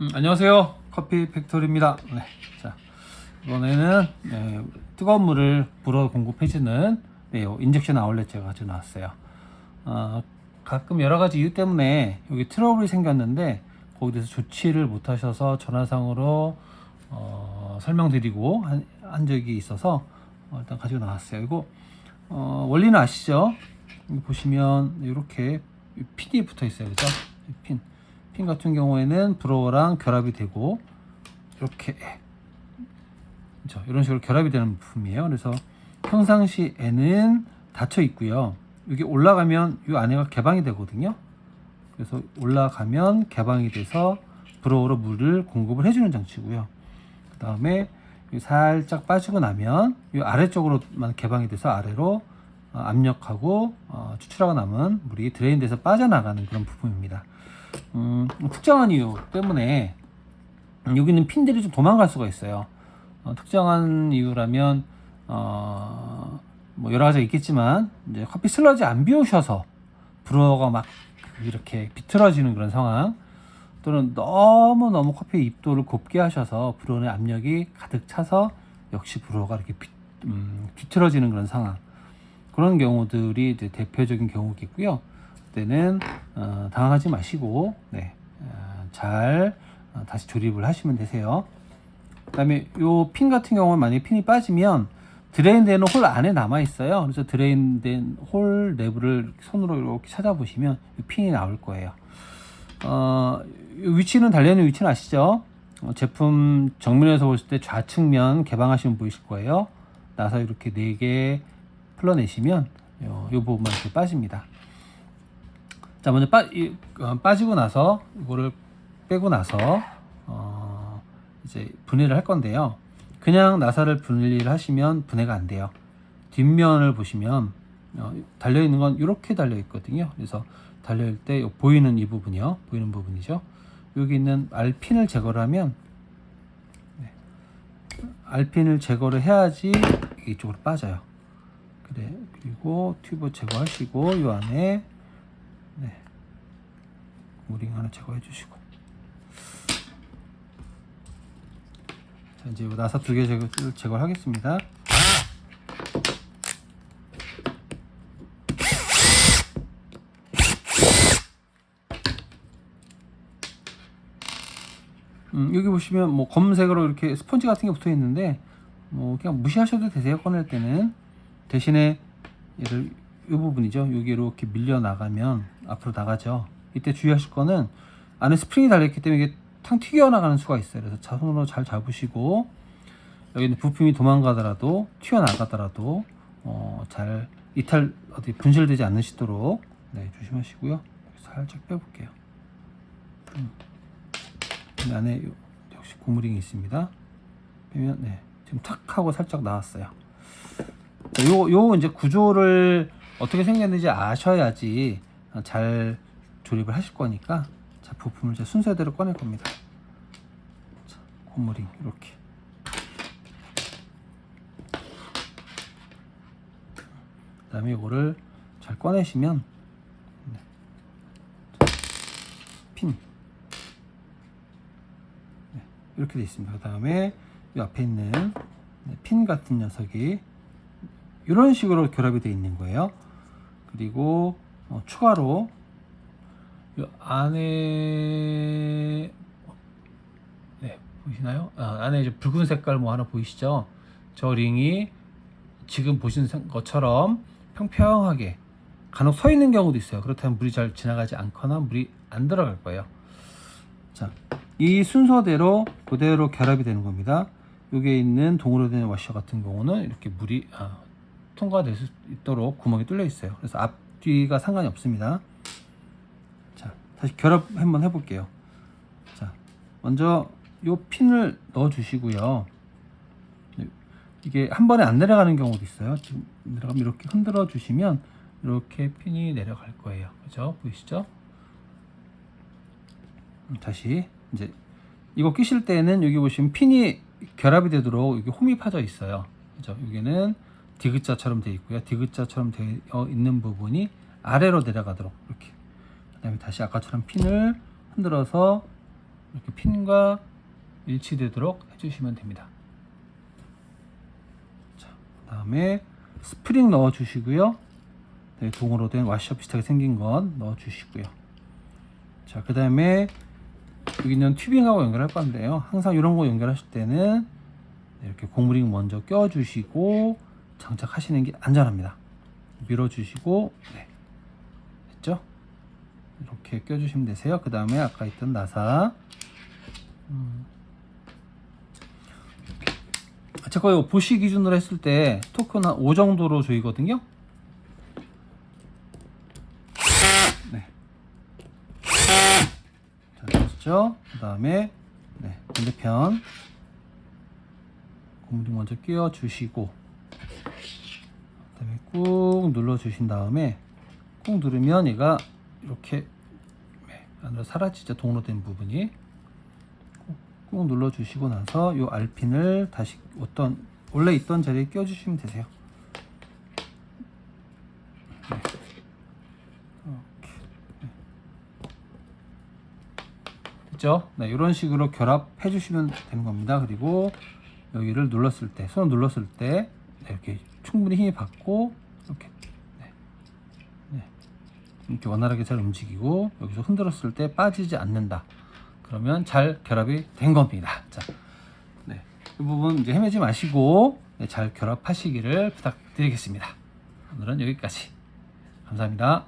음, 안녕하세요. 커피 팩토리입니다. 네, 자 이번에는 네, 뜨거운 물을 불어 공급해주는 네, 요 인젝션 아울렛 제가 가지고 나왔어요. 어, 가끔 여러 가지 이유 때문에 여기 트러블이 생겼는데 거기에 대해서 조치를 못 하셔서 전화상으로 어, 설명드리고 한, 한 적이 있어서 어, 일단 가지고 나왔어요. 이거 어, 원리는 아시죠? 보시면 이렇게 핀이 붙어 있어요, 그죠? 이 핀. 핀 같은 경우에는 브로어랑 결합이 되고 이렇게 그죠? 이런 식으로 결합이 되는 부품이에요. 그래서 평상시에는 닫혀 있고요. 여기 올라가면 이 안에가 개방이 되거든요. 그래서 올라가면 개방이 돼서 브로어로 물을 공급을 해주는 장치고요. 그 다음에 살짝 빠지고 나면 이 아래쪽으로만 개방이 돼서 아래로 어, 압력하고 어, 추출하고 남은 물이 드레인돼서 빠져나가는 그런 부품입니다. 음, 특정한 이유 때문에 여기 있는 핀들이 좀 도망갈 수가 있어요. 어, 특정한 이유라면 어, 뭐 여러 가지가 있겠지만 이제 커피 슬러지 안 비우셔서 브로어가 막 이렇게 비틀어지는 그런 상황 또는 너무 너무 커피 입도를 곱게 하셔서 브로어의 압력이 가득 차서 역시 브로어가 이렇게 비, 음, 비틀어지는 그런 상황 그런 경우들이 이제 대표적인 경우겠고요. 그때는 어, 당황하지 마시고 네, 어, 잘 어, 다시 조립을 하시면 되세요. 그다음에 요핀 같은 경우는 만약에 핀이 빠지면 드레인되는 홀 안에 남아 있어요. 그래서 드레인된 홀 내부를 손으로 이렇게 찾아보시면 이 핀이 나올 거예요. 어, 이 위치는 달려있는 위치는 아시죠? 어, 제품 정면에서 보실 때 좌측면 개방하시면 보이실 거예요. 나서 이렇게 네개 풀러내시면 요, 요 부분만 이렇게 빠집니다. 자 먼저 빠, 이, 어, 빠지고 나서 이거를 빼고 나서 어, 이제 분해를 할 건데요. 그냥 나사를 분리를 하시면 분해가 안 돼요. 뒷면을 보시면 어, 달려 있는 건 이렇게 달려 있거든요. 그래서 달려 있을 때 보이는 이 부분이요, 보이는 부분이죠. 여기 있는 알핀을 제거를 하면 네. 알핀을 제거를 해야지 이쪽으로 빠져요. 그래 그리고 튜브 제거하시고 이 안에 네. 오링 하나 제거해 주시고. 자 이제 이 나사 두 개 제거, 제거를 하겠습니다. 음, 여기 보시면 뭐 검은색으로 이렇게 스펀지 같은 게 붙어 있는데 뭐 그냥 무시하셔도 되세요 꺼낼 때는. 대신에 얘를 이 부분이죠. 여기 이렇게 밀려 나가면 앞으로 나가죠. 이때 주의하실 거는 안에 스프링이 달려있기 때문에 이게 탕 튀겨 나가는 수가 있어요. 그래서 자손으로 잘 잡으시고 여기 있는 부품이 도망가더라도 튀어 나가더라도 어, 잘 이탈 어디 분실되지 않으시도록 네, 조심하시고요. 살짝 빼볼게요. 음. 이 안에 요- 역시 고무링이 있습니다. 빼면 네 지금 탁 하고 살짝 나왔어요. 자, 요, 요 이제 구조를 어떻게 생겼는지 아셔야지 잘 조립을 하실 거니까 자, 부품을 제 순서대로 꺼낼 겁니다. 자, 고무링 이렇게. 그 다음에 이거를 잘 꺼내시면 네. 자, 핀 네, 이렇게 돼 있습니다. 그 다음에 이 앞에 있는 네, 핀 같은 녀석이 이런 식으로 결합이 되어 있는 거예요. 그리고 어, 추가로 이 안에 네 보이시나요? 아, 안에 이제 붉은 색깔 뭐 하나 보이시죠? 저 링이 지금 생- 것처럼 평평하게 간혹 서 있는 경우도 있어요. 그렇다면 물이 잘 지나가지 않거나 물이 안 들어갈 거예요. 자, 이 순서대로 그대로 결합이 되는 겁니다. 여기에 있는 동으로 된 와셔 같은 경우는 이렇게 물이 아, 통과될 수 있도록 구멍이 뚫려 있어요. 그래서 앞뒤가 상관이 없습니다. 자, 다시 결합 한번 해볼게요. 자, 먼저 이 핀을 넣어 주시고요. 이게 한 번에 안 내려가는 경우도 있어요. 지금 내려가면 이렇게 흔들어 주시면 이렇게 핀이 내려갈 거예요. 그죠? 보이시죠? 음, 다시 이제 이거 끼실 때는 여기 보시면 핀이 결합이 되도록 여기 홈이 파져 있어요. 그죠? 여기는 디귿자처럼 되어 있고요. 디귿자처럼 되어 있는 부분이 아래로 내려가도록 이렇게. 그 다음에 다시 아까처럼 핀을 흔들어서 이렇게 핀과 일치되도록 해주시면 됩니다. 자, 그 다음에 스프링 넣어 주시고요. 네, 동으로 된 와셔 비슷하게 생긴 건 넣어 주시고요. 자, 그 다음에 여기 있는 튜빙하고 연결할 건데요. 항상 이런 거 연결하실 때는 이렇게 고무링 먼저 껴주시고 장착하시는 게 안전합니다. 밀어주시고 네. 됐죠? 이렇게 껴주시면 되세요. 그 다음에 아까 있던 나사 음. 제가 이거 보시 기준으로 했을 때 토크는 한5 정도로 조이거든요. 네. 자, 됐죠? 그 다음에 네, 반대편 고무링 먼저 끼워 주시고 그다음에 꾹 눌러 주신 다음에 꾹 누르면 얘가 이렇게 네, 안으로 사라지죠 동로된 부분이 꾹, 꾹 눌러 주시고 나서 이 알핀을 다시 어떤 원래 있던 자리에 끼워 주시면 되세요. 네. 됐죠? 네, 이런 식으로 결합해 주시면 되는 겁니다 그리고 여기를 눌렀을 때 손을 눌렀을 때 네, 이렇게 충분히 힘이 받고 이렇게 네. 네. 이렇게 원활하게 잘 움직이고 여기서 흔들었을 때 빠지지 않는다. 그러면 잘 결합이 된 겁니다. 자, 네. 이 부분 이제 헤매지 마시고 네, 잘 결합하시기를 부탁드리겠습니다. 오늘은 여기까지. 감사합니다.